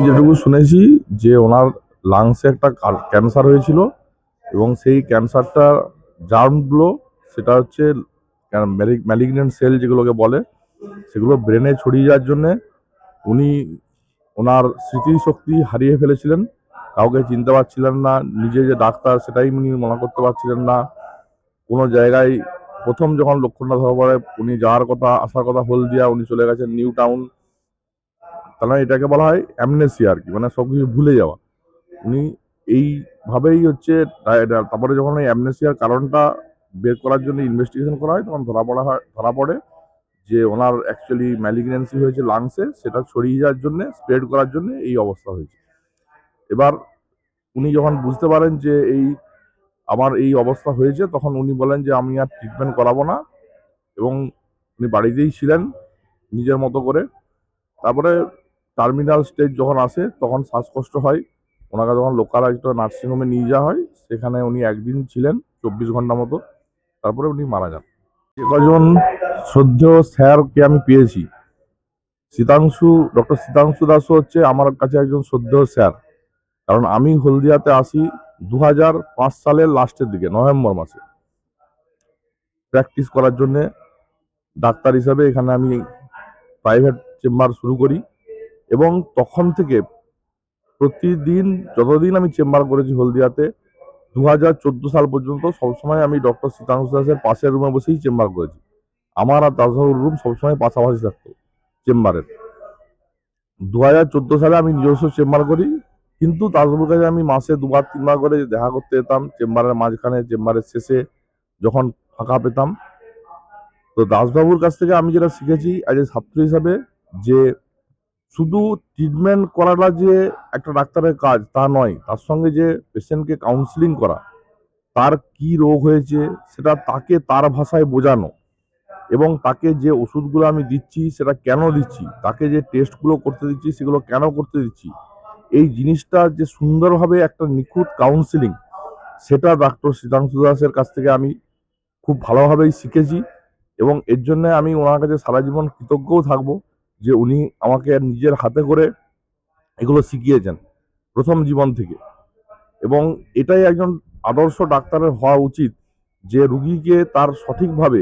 আমি যেটুকু শুনেছি যে ওনার লাংসে একটা ক্যান্সার হয়েছিল এবং সেই ক্যান্সারটা জার্মগুলো সেটা হচ্ছে ম্যালিগনেন্ট সেল যেগুলোকে বলে, সেগুলো ব্রেনে ছড়িয়ে যাওয়ার জন্যে উনি ওনার স্মৃতিশক্তি হারিয়ে ফেলেছিলেন। কাউকে চিনতে পারছিলেন না, নিজে যে ডাক্তার সেটাই উনি মনে করতে পারছিলেন না। কোনো জায়গায় প্রথম যখন লক্ষণটা ধরা পড়ে উনি যাওয়ার কথা, আসার কথা হলদিয়া, উনি চলে গেছেন নিউ টাউন। তাহলে এটাকে বলা হয় অ্যামনেসি আর কি মানে সব কিছু ভুলে যাওয়া। উনি এইভাবেই হচ্ছে তারপরে যখন ওই অ্যামনেসিয়ার কারণটা বের করার জন্য ইনভেস্টিগেশন করা হয়, তখন ধরা পড়া হয়, ধরা পড়ে যে ওনার অ্যাকচুয়ালি ম্যালিগনেন্সি হয়েছে লাংসে সেটা ছড়িয়ে যাওয়ার জন্য স্প্রেড করার জন্য এই অবস্থা হয়েছে। এবার উনি যখন বুঝতে পারেন যে এই আমার এই অবস্থা হয়েছে, তখন উনি বলেন যে আমি আর ট্রিটমেন্ট করাবো না এবং উনি বাড়িতেই ছিলেন নিজের মতো করে। তারপরে টার্মিনাল স্টেজ যখন আসে, তখন শ্বাসকষ্ট হয়। ওনাকে তখন লোকালাইজড নার্সিংহোমে নিয়ে যাওয়া হয়, সেখানে উনি একদিন ছিলেন, চব্বিশ ঘণ্টা মতো। তারপরে উনি মারা যান। যে কজন শ্রদ্ধেয় স্যারকে আমি পেয়েছি। শীতাংশু ডক্টর শীতাংশু দাসও হচ্ছে আমার কাছে একজন শ্রদ্ধেয় স্যার। কারণ আমি হলদিয়াতে আসি দু সালের লাস্টের দিকে, নভেম্বর মাসে। প্র্যাকটিস করার জন্যে ডাক্তার হিসাবে এখানে আমি প্রাইভেট চেম্বার শুরু করি। এবং তখন থেকে প্রতিদিন, যতদিন আমি চেম্বার করেছি হলদিয়াতে দু হাজার চোদ্দ সাল পর্যন্ত সবসময় আমি ডক্টর শীতাংশু দাসের পাশের রুমে বসেই চেম্বার করেছি। আমার আর দাসবাবুর রুম সবসময় পাশাপাশি থাকতো, চেম্বারের। দু হাজার চোদ্দ সালে আমি নিজস্ব চেম্বার করি, কিন্তু দাসবাবুর কাছে আমি মাসে দুবার, তিনবার করে দেখা করতে যেতাম, চেম্বারের মাঝখানে, চেম্বারের শেষে যখন ফাঁকা পেতাম। তো দাসবাবুর কাছ থেকে আমি যেটা শিখেছি অ্যাজ এ ছাত্র হিসাবে যে শুধু ট্রিটমেন্ট করাটা যে একটা ডাক্তারের কাজ, তা নয়, তার সঙ্গে যে পেশেন্টকে কাউন্সিলিং করা, তার কি রোগ হয়েছে, সেটা তাকে তার ভাষায় বোঝানো এবং তাকে যে ওষুধগুলো আমি দিচ্ছি, সেটা কেন দিচ্ছি, তাকে যে টেস্টগুলো করতে দিচ্ছি, সেগুলো কেন করতে দিচ্ছি, এই জিনিসটা যে সুন্দরভাবে একটা নিখুঁত কাউন্সিলিং সেটা ডাক্তার শীতাংশু দাসের কাছ থেকে আমি খুব ভালোভাবেই শিখেছি এবং এর জন্য আমি ওনার কাছে সারা জীবন কৃতজ্ঞও থাকব। যে উনি আমাকে নিজের হাতে করে এগুলো শিখিয়েছেন প্রথম জীবন থেকে। এবং এটাই একজন আদর্শ ডাক্তারের হওয়া উচিত যে রুগীকে তার সঠিকভাবে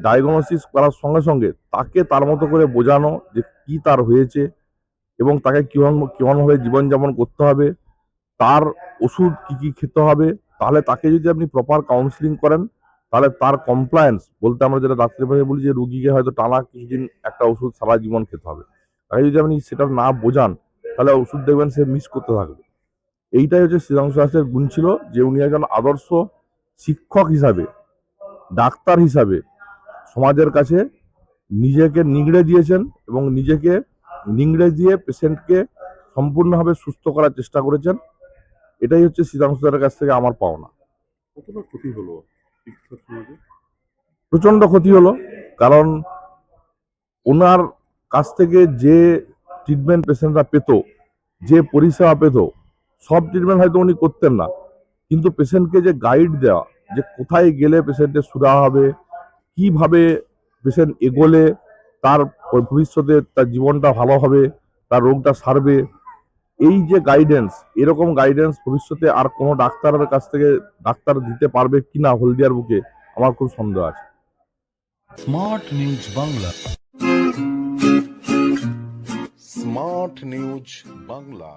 ডায়াগনোসিস করার সঙ্গে সঙ্গে তাকে তার মতো করে বোঝানো যে কি তার হয়েছে এবং তাকে কেমন কেমনভাবে জীবনযাপন করতে হবে, তার ওষুধ কি কি খেতে হবে, তাহলে তাকে যদি আপনি প্রপার কাউন্সিলিং করেন তাহলে তার কমপ্লায়েন্স বলতে আমরা যেটা ডাক্তারি ভাষায় বলি যে রুগীকে হয়তো টানা কিছুদিন একটা ওষুধ সারা জীবন খেতে হবে। তাকে যদি আপনি সেটা না বোঝান, তাহলে ওষুধ দেখবেন সে মিস করতে থাকবে। এইটাই হচ্ছে শ্রীরাংশু দাসের গুণ ছিল যে উনি একজন আদর্শ শিক্ষক হিসাবে, ডাক্তার হিসাবে সমাজের কাছে নিজেকে নিংড়ে দিয়েছেন এবং নিজেকে নিংড়ে দিয়ে পেশেন্টকে সম্পূর্ণভাবে সুস্থ করার চেষ্টা করেছেন। এটাই হচ্ছে দাসের কাছ থেকে আমার পাওনা। কতটা ক্ষতি হলো? প্রচণ্ড ক্ষতি হলো, কারণ ওনার কাছ থেকে যে ট্রিটমেন্ট পেশেন্টরা পেত, যে পরিষেবা পেত, সব ট্রিটমেন্ট হয়তো উনি করতেন না। কিন্তু পেশেন্টকে যে গাইড দেওয়া, যে কোথায় গেলে পেশেন্টের সুরা হবে, কীভাবে পেশেন্ট এগোলে, তার ভবিষ্যতে তার জীবনটা ভালো হবে, তার রোগটা সারবে এই যে গাইডেন্স এরকম গাইডেন্স ভবিষ্যতে আর কোনো ডাক্তারের কাছ থেকে ডাক্তার দিতে পারবে কিনা হলদিয়ার বুকে, আমার খুব সন্দেহ আছে। Smart news Bangla smart news Bangla